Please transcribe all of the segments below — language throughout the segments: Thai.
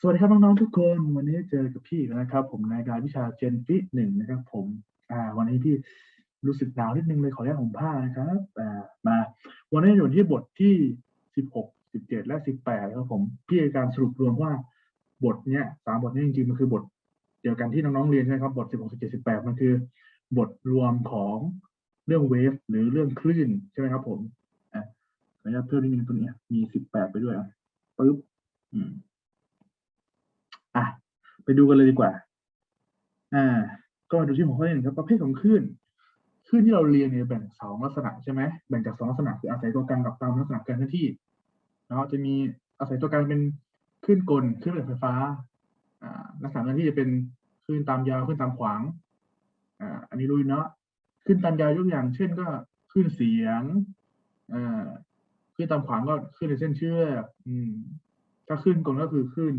สวัสดีครับน้องๆทุกคนวันนี้เจอกับพี่นะครับ ผมในการวิชาเจนฟิหนึ่งนะครับ ผมอ่าวันนี้พี่รู้สึกหนาวนิดนึงเลยขออนุญาตห่มผ้านะครับอ่ามา วันนี้อยู่ที่บทที่สิบหกสิบเจ็ดและสิบแปดครับผมพี่การสรุปรวมว่าบทเนี้ยสามบทเนี้ยจริงๆมันคือบทเดียวกันที่น้องๆเรียนใช่ไหมครับบทสิบหกสิบเจ็ดสิบแปดมันคือ บทรวมของเรื่องเวฟหรือเรื่องคลื่นใช่ไหมครับ ผมอะขออนุญาตเพิ่มนิดนึงตัวเนี้ยมีสิบแปดไปด้วยอะปึ๊บอืม อะไปดูกันเลยดีกว่า อ่า ก็มาดูที่หัวข้อที่หนึ่งครับประเภทของคลื่นคลื่นที่เราเรียนเนี่ยแบ่งสองลักษณะใช่ไหมแบ่งจากสองลักษณะคืออาศัยตัวกลางกับตามลักษณะการเคลื่อนที่แล้วจะมีอาศัยตัวกลางเป็นคลื่นกลคลื่นไฟฟ้าอ่าลักษณะการที่จะเป็นคลื่นตามยาวคลื่นตามขวางอ่าอันนี้รู้เนาะคลื่นตามยาวยกอย่าง เช่นก็คลื่นเสียงอ่าคลื่นตามขวางก็คลื่นในเส้นเชือกอืมถ้าคลื่นกลก็คือคลื่น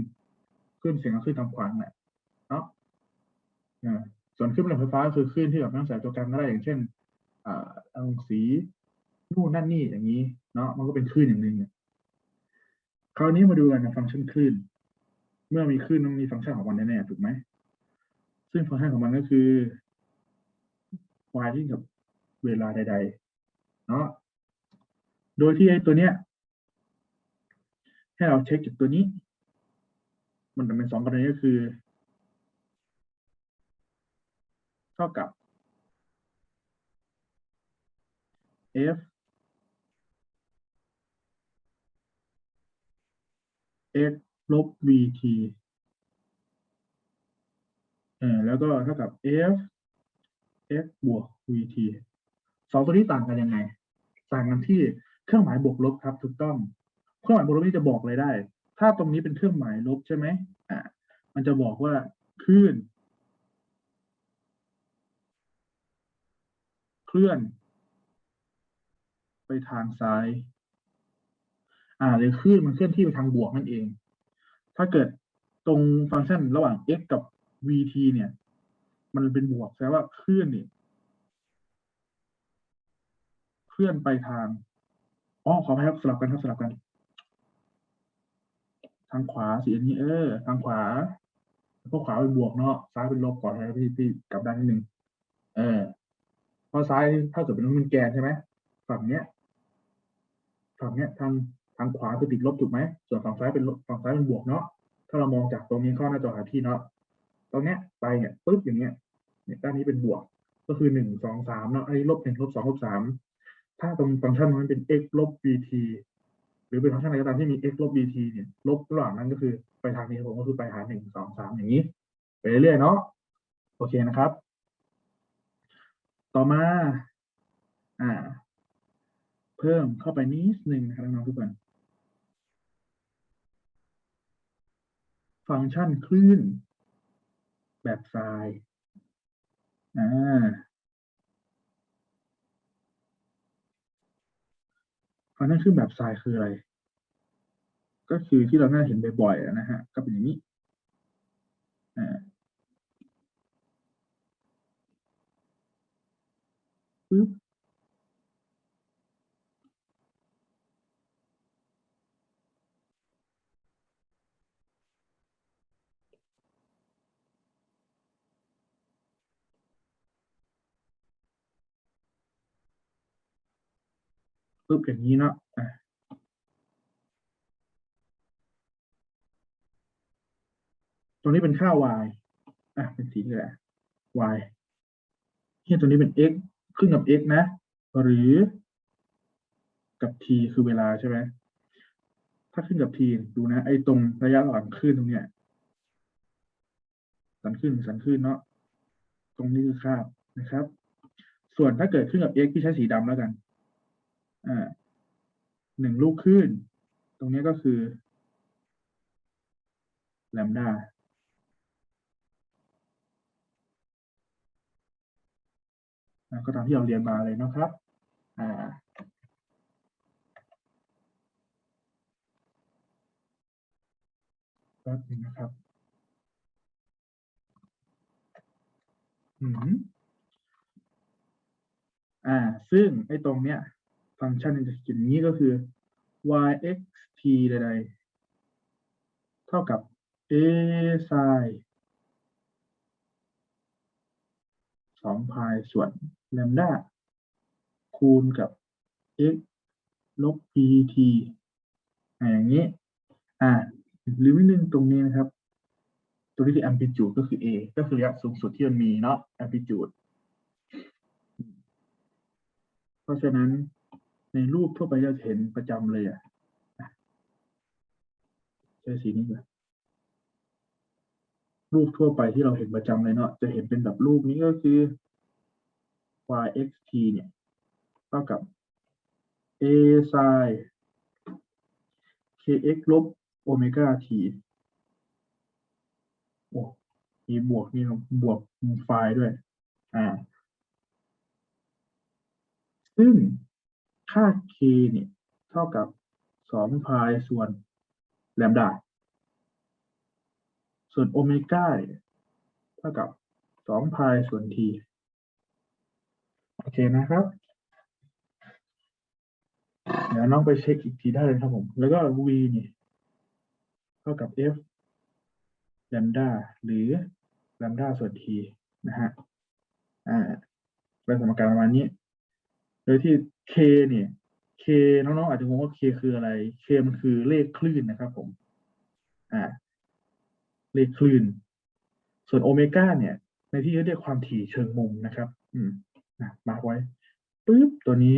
คลื่นเสียงก็คลื่นตามขวางแหละเนาะส่วนคลื่นแรงไฟฟ้าก็คือคลื่นที่แบบไม่ต้องใส่ตัวกลางก็ได้อย่างเช่นอ่ารังสีนู่นนั่นนี่อย่างนี้เนาะมันก็เป็นคลื่นอย่างหนึ่งเนี่ยคราวนี้มาดูกันกับฟังก์ชันคลื่น เมื่อมีคลื่นต้องมีฟังก์ชันของมันแน่ๆถูกไหมซึ่งฟังก์ชันของมันก็คือ y ที่กับเวลาใด ๆ เนาะโดยที่ไอ้ตัวเนี้ยให้เราเช็คจากตัวนี้ มันจะเป็นสองกรณีก็คือ เท่ากับ f x ลบ vt เออแล้วก็เท่ากับ f x บวก vt สองตัวนี้ต่างกันยังไง ต่างกันที่เครื่องหมายบวกลบครับถูกต้อง เครื่องหมายบวกลบนี่จะบอกเลยได้ ถ้าตรงนี้เป็นเครื่องหมายลบใช่ไหมอ่ามันจะบอกว่าคลื่น เคลื่อน ไปทางซ้าย อ่าหรือคลื่นมันเคลื่อนที่ไปทางบวกนั่นเอง ถ้าเกิดตรงฟังก์ชันระหว่าง x กับ vt เนี่ย มันเป็นบวกแสดงว่าคลื่นเนี่ยเคลื่อนไปทางอ๋อขออภัยครับสลับกันครับสลับกัน ทางขวาสีอันนี้เออ ทางขวาพวกขวาเป็นบวกเนาะซ้ายเป็นลบก่อนนะพี่พี่กลับด้านนิดนึงเออเพราะซ้ายถ้าเกิดเป็นน้ำมันแกนใช่ไหมฝั่งเนี้ยฝั่งเนี้ยทางทางขวาเป็นติดลบถูกไหมส่วนฝั่งซ้ายเป็นลบฝั่งซ้ายเป็นบวกเนาะถ้าเรามองจากตรงนี้เข้าหน้าจอหาที่เนาะตรงเนี้ยไปเนี่ยปึ๊บอย่างเงี้ยเนี่ยด้านนี้เป็นบวก ก็คือหนึ่งสองสามเนาะไอ้ลบหนึ่งลบสองลบสามถ้าตรงฟังก์ชันมันเป็น x ลบ bt หรือเป็นฟังก์ชันอะไรก็ตามที่มี x ลบ bt เนี่ยลบระหว่างนั้นก็คือไปทางนี้ครับผมก็คือไปหาหนึ่งสองสามอย่างนี้ ไปเรื่อยๆเนาะโอเคนะครับ ต่อมาอ่า เพิ่มเข้าไปนิดนึงนะครับน้องทุกคนฟังก์ชันคลื่น แบบทรายอ่า ฟังก์ชันคลื่นแบบทรายคืออะไร ก็คือที่เราน่าเห็นบ่อยๆนะฮะ ก็เป็นอย่างนี้อ่าปึ๊บ ปึ๊บอย่างนี้เนาะตรงนี้เป็นค่า y อะเป็นสีนี่แหละ y ที่ยตรงนี้เป็น x ครึ่งกับ x นะ หรือกับ t คือเวลาใช่ไหมถ้าขึ้นกับ t ดูนะ ไอ้ตรงระยะระหว่างคลื่นตรงเนี้ยสันขึ้นสันขึ้นเนาะตรงนี้คือค่านะครับ ส่วนถ้าเกิดขึ้นกับ x ที่ใช้สีดำแล้วกัน อ่าหนึ่งลูกคลื่นตรงนี้ก็คือแลมดาก็ตามที่เราเรียนมาเลยนะครับอ่าแป๊บนึงนะครับ อืมอ่า ซึ่งไอ้ตรงเนี้ย ฟังก์ชันมันจะเขียนอย่างนี้ก็คือ y x t ใดๆ เท่ากับ a ไซน์สองพายส่วนแลมดาคูณกับ x ลบ pt อ่าอย่างนี้ อ่าลืมนิดนึงตรงนี้นะครับ ตัวนี้คือ amplitude ก็คือ a ก็คือระยะสูงสุดที่มันมีเนาะ amplitude เพราะฉะนั้น ในรูปทั่วไปเราจะเห็นประจำเลยอะใช้สีนี้ก่อนรูปทั่วไปที่เราเห็นประจำเลยเนาะจะเห็นเป็นแบบรูปนี้ก็คือ y x t เนี่ยเท่ากับ a sin kx ลบโอเมก้า t โอ้มีบวกนี่บบวกไฟล์ด้วย อ่า ซึ่ง ค่า k เนี่ยเท่ากับสองพายส่วนแลมดา ส่วนโอเมก้าเนี่ยเท่ากับสองพายส่วน t โอเคนะครับ เดี๋ยวน้องไปเช็คอีกทีได้เลยครับผม แล้วก็ v เนี่ยเท่ากับ f แลมดาหรือแลมดาส่วน t นะฮะ อ่าเป็นสมการประมาณนี้ โดยที่ k เนี่ย k น้องๆอาจจะงงว่า k คืออะไร k มันคือเลขคลื่นนะครับผม อ่า เลขคลื่น ส่วนโอเมก้าเนี่ย ในที่เขาเรียกความถี่เชิงมุมนะครับ อืมนะมาไว้ปุ๊บตัวนี้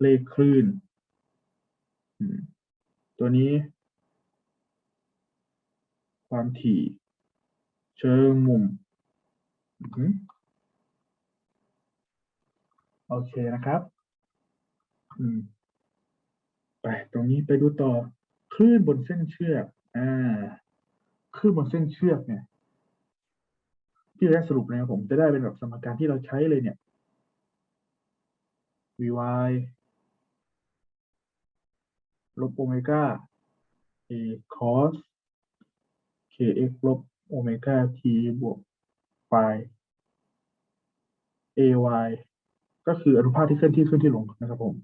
เลขคลื่นอืมตัวนี้ ความถี่ เชิงมุม โอเคนะครับไปตรงนี้ไปดูต่อคลื่นบนเส้นเชือกอ่าคลื่นบนเส้นเชือกเนี่ยที่แรกสรุปนะครับผมจะได้เป็นแบบสมการที่เราใช้เลยเนี่ย vy ลบโอเมก้า a cos kx ลบโอเมก้า t บวก phi ay ก็คืออนุภาคที่เคลื่อนที่เคลื่อนที่ลงนะครับผม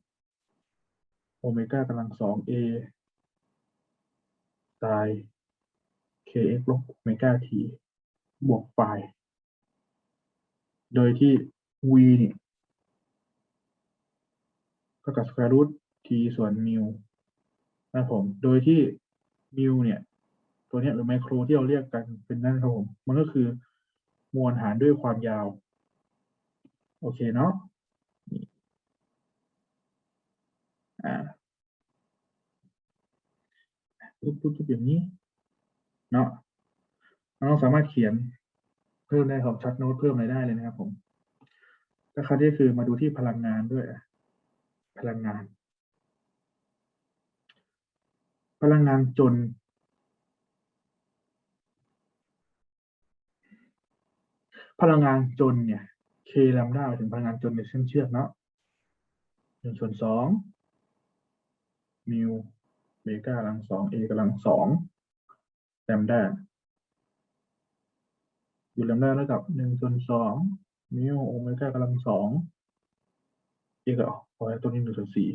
โอเมก้ากำลังสอง a sin kx ลบโอเมก้า t บวก phi โดยที่ v เนี่ยเท่ากับ square root ส่วนมิวนะครับผม โดยที่มิวเนี่ย ตัวนี้หรือไมโครที่เราเรียกกันเป็นนั่นครับผม มันก็คือมวลหารด้วยความยาว โอเคเนาะนี่ อ่าปุ๊บปุ๊บปุ๊บอย่างนี้ เนาะน้องสามารถเขียนเพิ่มได้ครับชัดโน้ตเพิ่มอะไรได้เลยนะครับผมก็คราวนี้คือมาดูที่พลังงานด้วย พลังงาน พลังงานจน พลังงานจนเนี่ย k ลมด้าถึงพลังงานจนในเส้นเชือกเนาะหนึ่งส่วนสอง มิวเมกากำลังสอง a กำลังสองแลมด้าอยู่แลมด้าเท่ากับหนึ่งส่วนสองมิวโอเมก้ากำลังสองเอกอพอแล้วตัวนี้หนึ่งส่วนสี่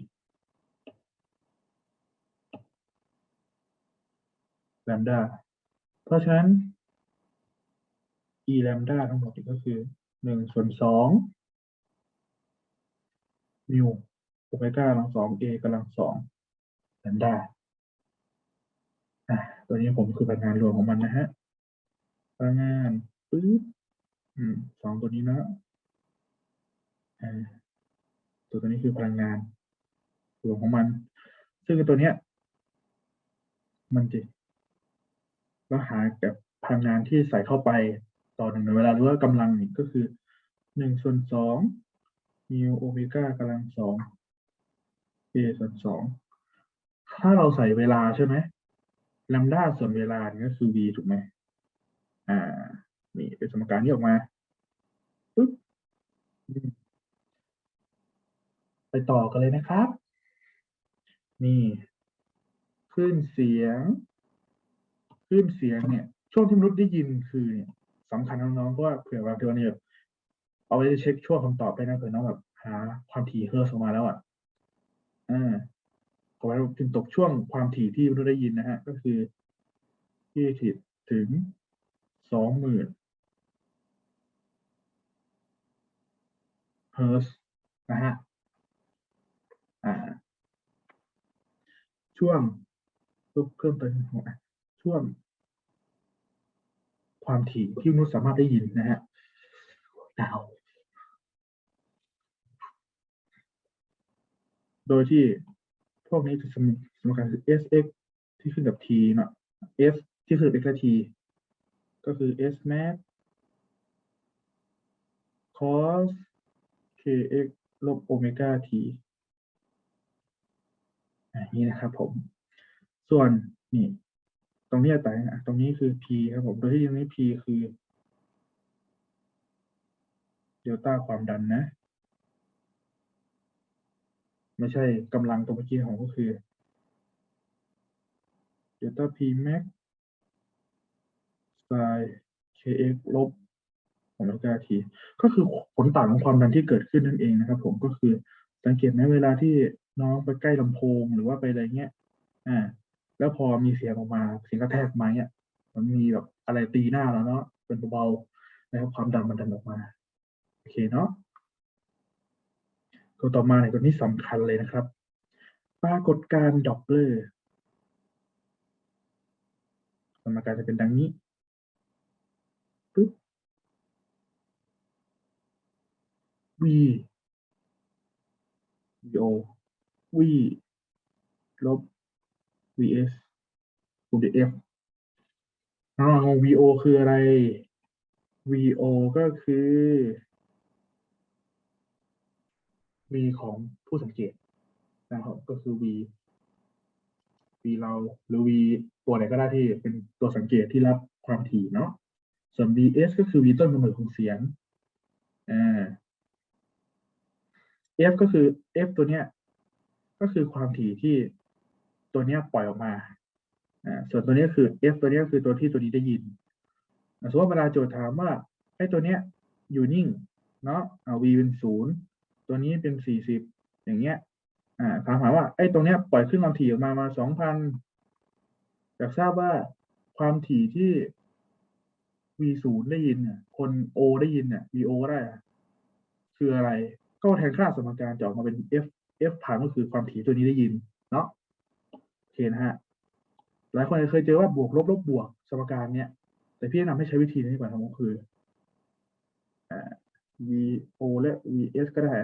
แลมด้าเพราะฉะนั้น e แลมด้าทั้งหมดก็คือหนึ่งส่วนสองมิวโอเมก้ากำลังสอง a กำลังสอง แลมด้าอะตัวนี้ผมคือพลังงานรวมของมันนะฮะพลังงานปึ๊บอืมสองตัวนี้เนาะตัวตัวนี้คือพลังงานรวมของมัน ซึ่งตัวเนี้ย มันจะก็หากับพลังงานที่ใส่เข้าไปต่อหนึ่งในเวลาหรือว่ากำลังนี่ก็คือหนึ่งส่วนสองมิวโอเมก้ากำลังสอง a ส่วนสอง ถ้าเราใส่เวลาใช่ไหมลัมดาส่วนเวลานี่ก็คือ v ถูกไหมอ่า นี่เป็นสมการนี้ออกมาปึ๊บไปต่อกันเลยนะครับ นี่คลื่นเสียงคลื่นเสียงเนี่ย ช่วงที่มนุษย์ได้ยินคือเนี่ยสำคัญน้องๆเพราะว่าเผื่อบางทีวันนี้แบบเอาไว้เช็คช่วงคำตอบได้นะเผื่อน้องแบบหาความถี่เฮิร์ตซ์ออกมาแล้วอะอ่า ขอไว้ถึงตกช่วงความถี่ที่มนุษย์ได้ยินนะฮะ ก็คือยี่สิบถึงสองหมื่นเฮิร์ตซ์นะฮะช่วงเพิ่มเพิ่มเติมของช่วง ความถี่ที่มนุษย์สามารถได้ยินนะฮะดาวโดยที่ วกนี้จะสมสมการคือ sx ที่ขึ้นกับ t เนาะ s ที่คือ x และ t ก็คือ s max cos kx ลบโอเมก้า t อย่างนี้นะครับผม ส่วนนี่ ตรงนี้ต่างอะตรงนี้คือ p ครับผม โดยที่ตรงนี้ p คือเดลต้าความดันนะ ไม่ใช่กำลังตัวเมื่อกี้ของก็คือเดลต้า p max sin kx ลบโอเมก้า t ก็คือผลต่างของความดันที่เกิดขึ้นนั่นเองนะครับ ผมก็คือสังเกตไหมเวลาที่น้องไปใกล้ลำโพงหรือว่าไปอะไรเงี้ย อ่า แล้วพอมีเสียงออกมาเสียงกระแทกไม้อะมันมีแบบอะไรตีหน้าแล้วเนาะเป็นเบาๆนะครับความดันมันดันออกมา โอเคเนาะ ตัวต่อมาเนี่ยตัวนี้สำคัญเลยนะครับ ปรากฏการณ์ดอปเลอร์สมการจะเป็นดังนี้ปึ๊บ v vo v ลบ vs คูณด้วย f อ่า vo คืออะไร vo ก็คือ v ของผู้สังเกตนะครับก็คือ v v เราหรือ v ตัวไหนก็ได้ที่เป็นตัวสังเกตที่รับความถี่เนาะส่วน vs ก็คือ v ต้นกำเนิดของเสียงอ่า f ก็คือ f ตัวเนี้ยก็คือความถี่ที่ตัวเนี้ยปล่อยออกมาอ่าส่วนตัวเนี้ยคือ f ตัวเนี้ยคือตัวที่ตัวนี้ได้ยินสมมติว่าเวลาโจทย์ถามว่าไอ้ตัวเนี้ยอยู่นิ่งเนาะเอา v เป็นศูนย์ ตัวนี้เป็นสี่สิบอย่างเงี้ย อ่าถามหาว่าไอ้ตรงเนี้ยปล่อยขึ้นความถี่ออกมามาสองพันอยากทราบว่าความถี่ที่ v ศูนย์ได้ยินเนี่ย คน o ได้ยินเนี่ย v o ก็ได้ คืออะไร ก็แทนค่าสมการจะออกมาเป็น f f ผ่านก็คือความถี่ตัวนี้ได้ยิน เนาะโอเคนะฮะหลายคนเคยเจอว่าบวกลบลบบวกสมการเนี้ยแต่พี่แนะนำให้ใช้วิธีนี้ดีกว่าครับก็คือ VO และ VS ก็ได้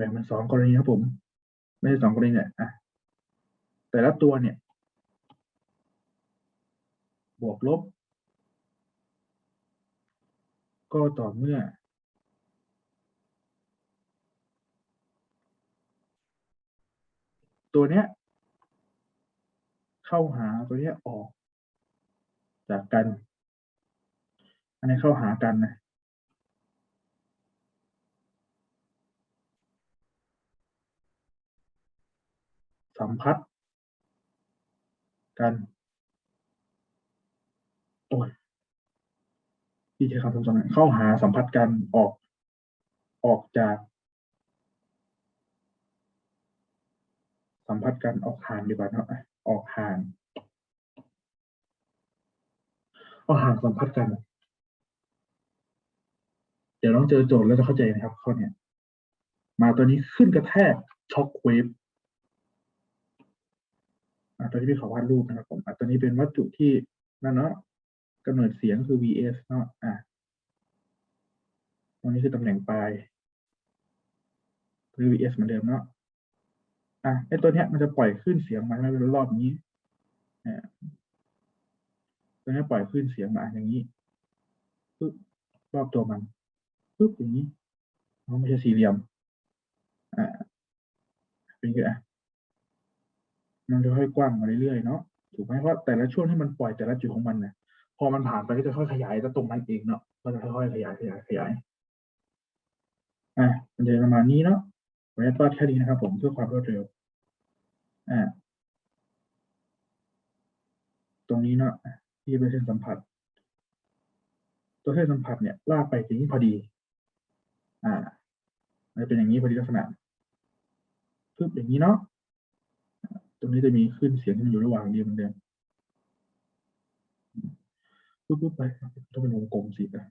แบ่งเป็นสองกรณีครับผม ไม่ใช่สองกรณีเนี่ยอะแต่ละตัวเนี่ย บวกลบ ก็ต่อเมื่อ ตัวเนี้ย เข้าหาตัวเนี้ยออก จากกัน อันนี้เข้าหากันนะ สัมพัทธ์กันโอ้ยที่ใช้คำซ้ำๆเข้าหาสัมพัทธ์กันออกออกจาก สัมพัทธ์กันออกห่างดีกว่าเนาะออกห่างออกห่างสัมพัทธ์กัน เดี๋ยวต้องเจอโจทย์แล้วจะเข้าใจนะครับข้อเนี้ยมาตัวนี้ขึ้นกระแทกช็อคเวฟ ตัวที่พี่ขอวาดรูปนะครับผมตัวนี้เป็นวัตถุที่นั่นเนาะกำเนิดเสียงคือ vs เนาะอะตรงนี้คือตำแหน่งปลายคือ vs เหมือนเดิมเนาะอะไอตัวเนี้ยมันจะปล่อยขึ้นเสียงมาไม่เป็นรอบนี้อ่าตัวนี้ปล่อยขึ้นเสียงมาอย่างนี้ปึ๊บรอบตัวมันปึ๊บอย่างนี้มันไม่ใช่สี่เหลี่ยมอ่าเป็นไงอะ มันจะค่อยกว้างมาเรื่อยๆเนาะถูกไหมเพราะแต่ละช่วงที่มันปล่อยแต่ละจุดของมันเนี่ยพอมันผ่านไปก็จะค่อยขยายแต่ตรงนั้นเองเนาะก็จะค่อยๆขยายขยายขยายอะมันจะประมาณนี้เนาะผมจะวาดแค่นี้นะครับ ผมเพื่อความรวดเร็วอ่าตรงนี้เนาะที่เป็นเส้นสัมผัส ตัวเส้นสัมผัสเนี่ย ลากไปถึงนี้พอดี อ่ามันจะเป็นอย่างนี้พอดีลักษณะปึ๊บอย่างนี้เนาะ ตรงนี้จะมีขึ้นเสียงที่มันอยู่ระหว่างเดียวมือนเดิมปุ๊บปุ๊บไปต้องเป็นวงกลมสินะ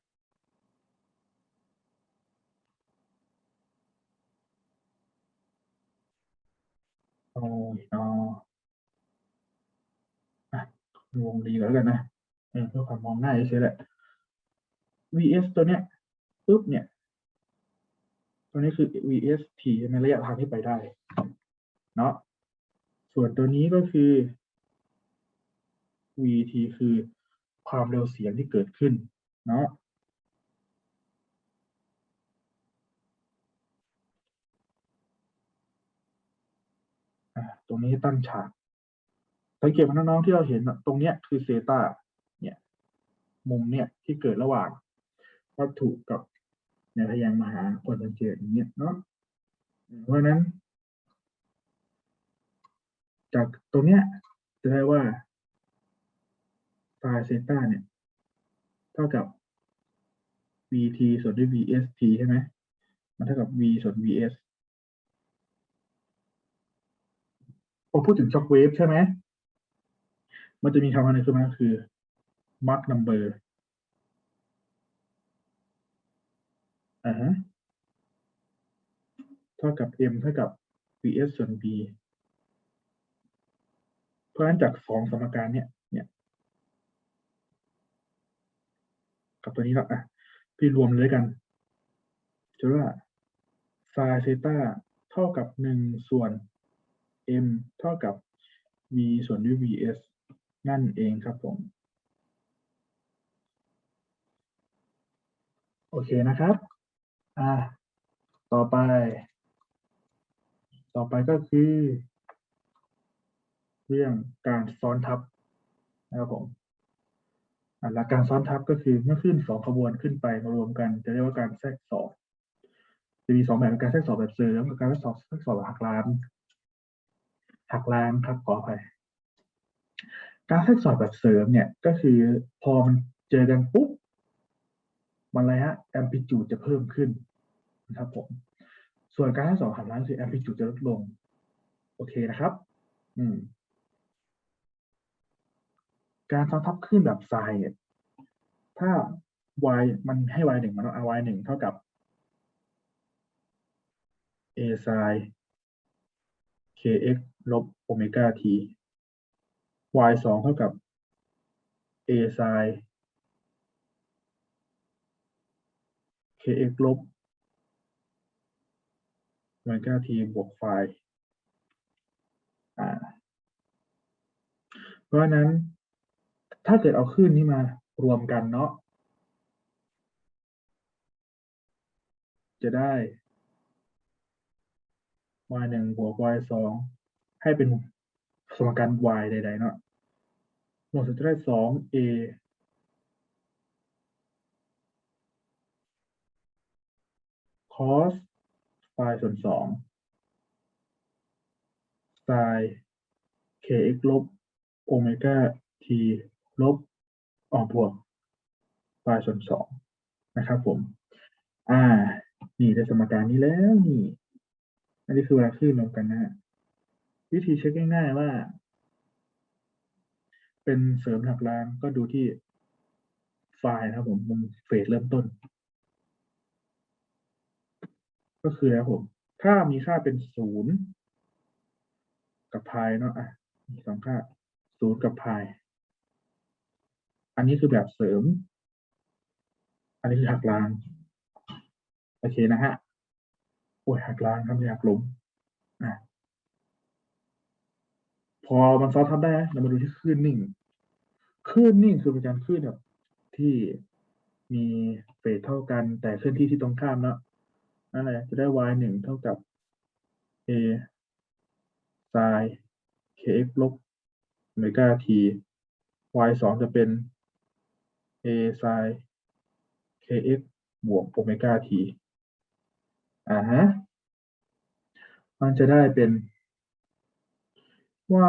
เอาเออวงดีก่อนแล้วกันนะเพื่อความมองง่ายเฉยๆแหละ vs ตัวเนี้ยปุ๊บเนี่ย ตัวนี้คือ vs t ในระยะทางที่ไปได้ เนาะ ส่วนตัวนี้ก็คือ vt คือความเร็วเสียงที่เกิดขึ้นเนาะตรงนี้ตั้งฉากสังเกตว่าน้องๆที่เราเห็นตรงเนี้ยคือเซตาเนี่ย มุมเนี่ยที่เกิดระหว่างวัตถุกับแนวทะแยงมหาคนสังเกตอย่างเงี้ยเนาะเพราะนั้น จากตรงเนี้ยจะได้ว่าไซน์เซต้าเนี่ย เท่ากับ vt ส่วนด้วย vst ใช่ไหมมันเท่ากับ v ส่วน vs พอพูดถึงช็อคเวฟใช่ไหม มันจะมีคำอันหนึงขึ้นมาคือ Mach number อ่าฮะ เท่ากับ m เท่ากับ vs ส่วน v เพ ราะฉะนั้นจากสองสมการเนี่ยเนี่ยกับตัวนี้ละอะพี่รวมเลยกันจะว่า sin เซต้าเท่ากับหนึ่งส่วน m เท่ากับ v ส่วนด้วย vs นั่นเองครับผม โอเคนะครับ อ่า ต่อไป ต่อไปก็คือ เรื่องการซ้อนทับนะครับผมอ่าหลักการซ้อนทับก็คือเมื่อขึ้นสองขบวนขึ้นไปมารวมกัน จะเรียกว่าการแทรกสอบจะมีสองแบบการแทรกสอบแบบเสริมกับการแทรกสอบแทรกสอบแบบหักล้างหักล้างครับขออภัยการแทรกสอบแบบเสริมเนี่ยก็คือพอมันเจอกันปุ๊บมันอะไรฮะแอมพลิจูดจะเพิ่มขึ้นนะครับผมส่วนการแทรกสอบหักล้างคือแอมพลิจูดจะลดลง โอเคนะครับ อืม การซ้อนทับขึ้นแบบไซน์ถ้า y มันให้ y หนึ่งมันต้องเอา y หนึ่งเท่ากับ a sin kx ลบโอเมก้า t y สองเท่ากับ a sin kx ลบโอเมก้า t บวกไฟอ่าเพราะนั้น ถ้าเกิดเอาคลื่นนี้มารวมกันเนาะจะได้ y หนึ่งบวก y สองให้เป็นสมการ y ใด ๆ เนาะหมดสุดจะได้สอง a cos ไฟส่วนสอง sin kx ลบโอเมก้า t ลบออกบวกไฟส่วนสองนะครับผม อ่า นี่ได้สมการนี้แล้วนี่ อันนี้คือเวลาคลื่นรวมกันนะฮะวิธีเช็คง่ายๆว่า เป็นเสริมหักล้างก็ดูที่ไฟล์นะครับผมมุมเฟสเริ่มต้น ก็คือนะครับผม ถ้ามีค่าเป็นศูนย์กับพายเนาะอะมีสองค่าศูนย์กับพาย อันนี้คือแบบเสริม อันนี้คือหักล้าง โอเคนะฮะโอ้ยหักล้างครับไม่หักล้มอะพอมันซอนทับได้ เรามาดูที่คลื่นนิ่งคลื่นนิ่งคือเป็นการคลื่นแบบ ที่มีเฟสเท่ากัน แต่เคลื่อนที่ที่ตรงข้ามเนาะนั่นแหละจะได้ y หนึ่งเท่ากับ a sin kx ลบเมก้า t y สองจะเป็น a sin kx บวกโอเมก้า t อ่าฮะ มันจะได้เป็น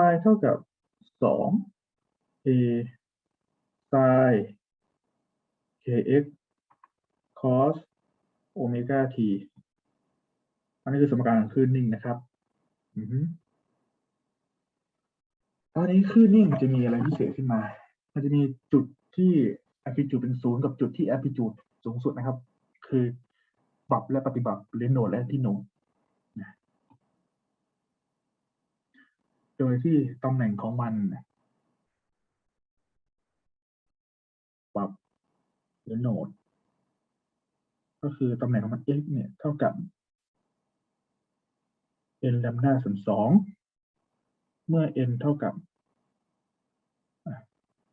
y เท่ากับสอง a sin kx cos โอเมก้า t อันนี้คือสมการของคลื่นนิ่งนะครับอือฮึตอนนี้คลื่นนิ่งจะมีอะไรพิเศษขึ้นมา มันจะมีจุดที่ amplitude เป็นศูนย์กับจุดที่ amplitude สูงสุดนะครับ คือปรับและปฏิบัติเลนโนดและที่โนดนะโดยที่ตำแหน่งของมันนะปรับเลนโนดก็คือตำแหน่งของมัน x เนี่ยเท่ากับ n แลมด้าส่วนสองเมื่อ n เท่ากับ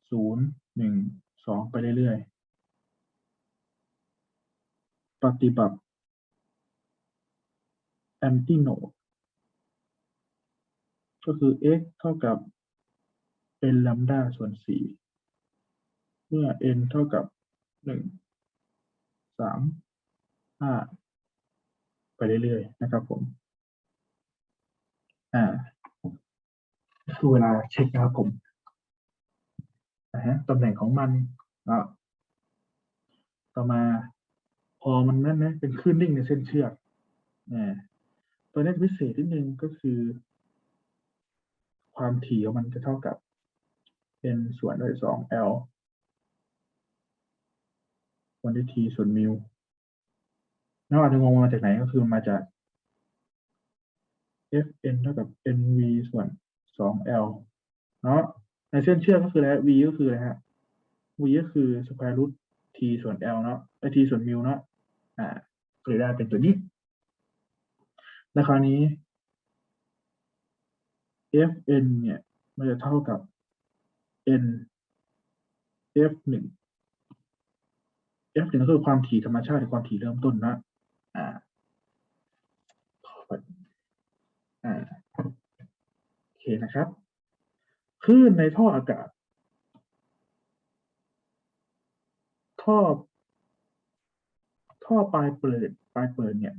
ศูนย์หนึ่ง สองไปเรื่อยๆ ปฏิบัติ anti node ก็คือ x เท่ากับ n แลมด้าส่วนสี่เมื่อ n เท่ากับหนึ่งสามห้าไปเรื่อยๆ นะครับผม อ่าคือเวลาเช็คนะครับผม นะฮะตำแหน่งของมันอะต่อมาพอมันนั่นนะเป็นคลื่นนิ่งในเส้นเชือกอ่ตัวนี้พิเศษนิดนึงก็คือ ความถี่ของมันจะเท่ากับ n ส่วนด้วยสอง l วันที่ t ส่วนมิวน่าอาจจะงงมาจากไหนก็คือมาจาก fn เท่ากับ nv ส่วน 2l เนาะ ในเส้นเชื่อกก็คืออะไร v ก็คืออะไรฮะ v ก็คือ square root t ส่วน l เนาะไอ t ส่วน mu เนาะ อ่าก็เลยได้เป็นตัวนี้ และคราวนี้ fn เนี่ย มันจะเท่ากับ n f หนึ่ง f หนึ่งก็คือความถี่ธรรมชาติหรือความถี่เริ่มต้นนะ อ่าอ่าโอเคนะครับ คลื่นในท่ออากาศ ท่อ ท่อปลายเปิดปลายเปิดเนี่ย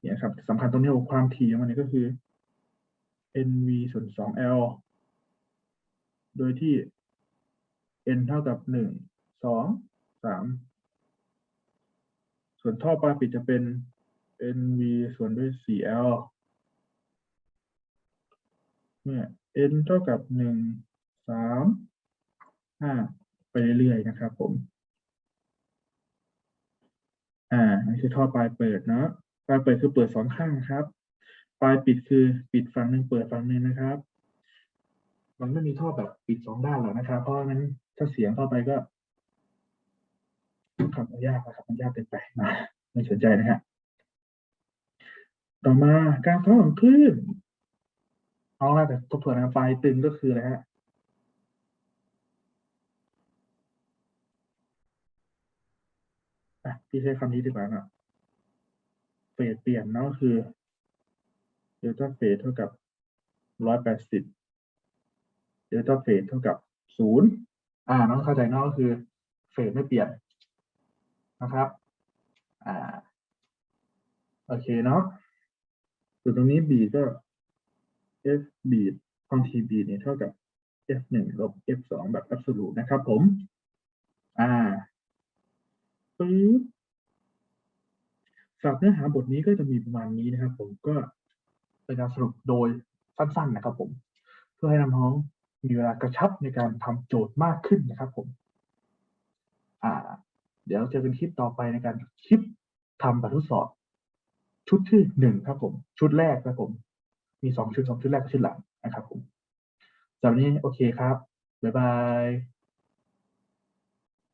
เนี่ยครับสำคัญตรงนี้ความถี่ของมันเนี่ยก็คือ nv ส่วน 2l โดยที่ n เท่ากับ 1 2 3 ส่วนท่อปลายปิดจะเป็น nv ส่วนด้วย 4l เนี่ย n เท่ากับ1 3 5ไปเรื่อยๆนะครับ ผม อ่านี่คือท่อปลายเปิดเนาะปลายเปิดคือเปิดสองข้างครับ ปลายปิดคือปิดฝั่งหนึ่งเปิดฝั่งหนึ่งนะครับ มันไม่มีท่อแบบปิดสองด้านหรอกนะครับ เพราะฉะนั้นถ้าเสียงเข้าไปก็ขับยากนะครับมันยากเกินไปนะไม่สนใจนะฮะต่อมาการท่อของคลื่น เอาละแต่ทบทวนนะปลตึงก็คืออะไรฮะอะพี่ใช้คำนี้ดีกว่าเนอะเฟสเปลี่ยนเนาะคือเดลต้าเฟสเท่ากับร้อยแปดสิบเดลต้าเฟสเท่ากับศูนย์อ่าน้องเข้าใจเนาะก็คือเฟสไม่เปลี่ยนนะครับ อ่า โอเคเนาะส่วนตรงนี้บีก็ f บีความถี่บีเนี่ยเท่ากับ f หนึ่งลบ f สองแบบ absolute นะครับผม อ่าปึ๊บสำหรับเนื้อหาบทนี้ก็จะมีประมาณนี้นะครับ ผมก็เป็นการสรุปโดยสั้นๆนะครับผม เพื่อให้น้องๆมีเวลากระชับในการทำโจทย์มากขึ้นนะครับผม อ่า เดี๋ยวเจอกันคลิปต่อไปในการคลิปทำแบบทดสอบ ชุดที่หนึ่งครับผม ชุดแรกครับผม มีสองชุดสองชุดแรกกับชุดหลังนะครับผมสำหรับนี้โอเคครับ บ๊ายบาย